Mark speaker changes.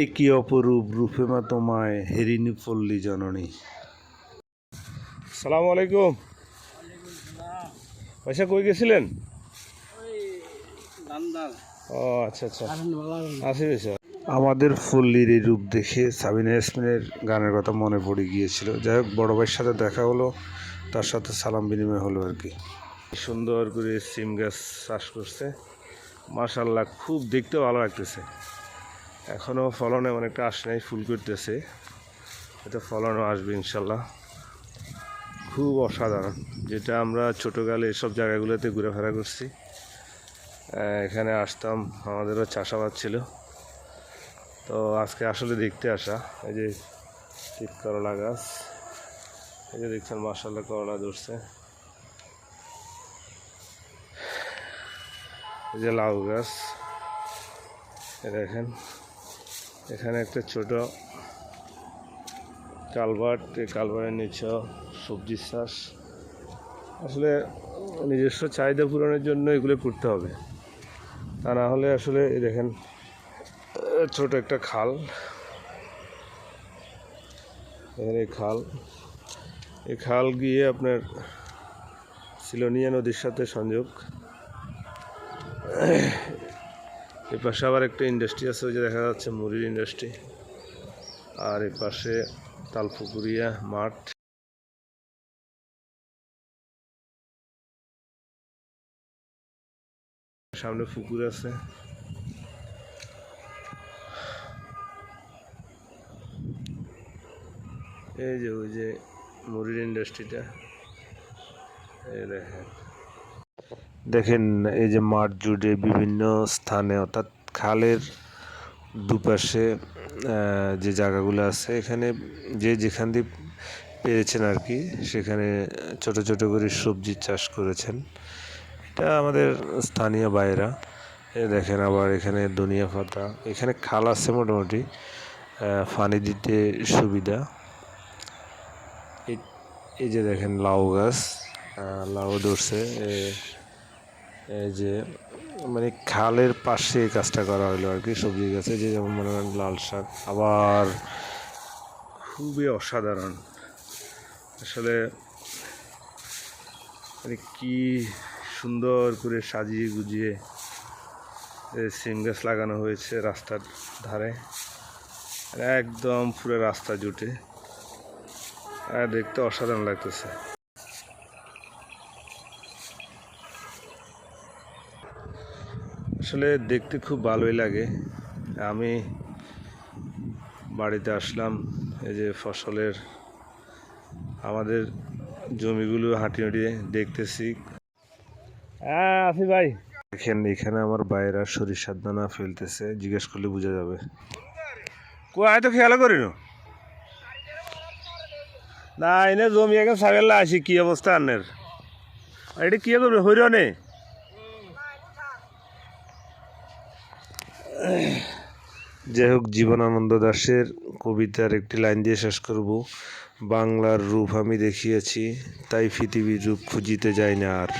Speaker 1: এ কি অপরূপ রূপে মা তোমায় হেরিনি পল্লী জননী। সালাম আলাইকুম। পয়সা কই গেছিলেন? ও আচ্ছা আচ্ছা। আসি আমাদের ফুল্লির এই রূপ দেখে সাবিনা ইয়াসমিনের গানের কথা মনে পড়ে গিয়েছিল। যাই হোক, বড় ভাইয়ের সাথে দেখা হলো, তার সাথে সালাম বিনিময় হলো আর কি। সুন্দর করে সিম গাছ চাষ করছে। মার্শাল্লাহ খুব দেখতে ভালো লাগতেছে। এখনও ফলনে অনেকটা আসে নাই, ফুল করতেছে। এটা ফলনও আসবে ইনশাল্লাহ। খুব অসাধারণ, যেটা আমরা ছোটোকালে এসব জায়গাগুলোতে ঘোরাফেরা করছি। এখানে আসতাম, আমাদেরও চাষাবাদ ছিল। তো আজকে আসলে দেখতে আসা, এই যে শীত করলা গাছ। এই যে দেখছেন মার্শাল্লাহ করলা ধরছে। এই যে লাউ গাছ। দেখেন। এখানে একটা ছোট কালভার্ট এই কালভার্টের নিচে সবজি চাষ। আসলে নিজস্ব চাহিদা পূরণের জন্য এগুলো করতে হবে। তা না হলে আসলে দেখেন, ছোট একটা খাল। এখানে খাল। এই খাল গিয়ে আপনার সিলোনিয়া নদীর সাথে সংযোগ। এই পাশে আবার একটা ইন্ডাস্ট্রি আছে, ওই যে দেখা যাচ্ছে মুড়ির ইন্ডাস্ট্রি আর এই পাশে তালপুকুরিয়া মাঠ। সামনে পুকুর আছে। এই যে ওই যে মুড়ির ইন্ডাস্ট্রিটা এই দেখেন। দেখেন এই যে মাঠ জুড়ে বিভিন্ন স্থানে, অর্থাৎ খালের দুপাশে যে জায়গাগুলো আছে, এখানে যে যেখান দিয়ে পেরেছেন আর কি, সেখানে ছোট ছোট করে সবজি চাষ করেছেন। এটা আমাদের স্থানীয় বাইরা এ দেখেন আবার এখানে দুনিয়া পাতা, এখানে খাল আছে মোটামুটি পানি দিতে সুবিধা। এই- যে দেখেন লাউ গাছ লাউ ধরছে এই যে মানে খালের পাশে এই কাজটা করা হলো আর কি, সবজি গাছে, যে যেমন মনে করেন লাল শাক, আবার খুবই অসাধারণ। আসলে মানে কি সুন্দর করে সাজিয়ে গুজিয়ে সিম গাছ লাগানো হয়েছে রাস্তার ধারে। একদম পুরো রাস্তা জুটে। আর দেখতে অসাধারণ লাগতেছে। আসলে দেখতে খুব ভালোই লাগে। আমি বাড়িতে আসলাম, এই যে ফসলের আমাদের জমিগুলো হাঁটি হাঁটিয়ে দেখতেছি। হ্যাঁ আছি ভাই। দেখেন, এখানে আমার বাইরা সরিষার দানা ফেলতেছে, জিজ্ঞেস করলে বোঝা যাবে। কোয়ায় তো খেয়াল করি না, এনে জমি এখন সাগেল্লা আসি, কি অবস্থা আনের এটা কি করবে? হইরনে? যাই হোক জীবনানন্দ দাশের কবিতার একটি লাইন দিয়ে শেষ করব। বাংলার রূপ আমি দেখিয়েছি, তাই পৃথিবীর রূপ খুঁজিতে যাই না আর।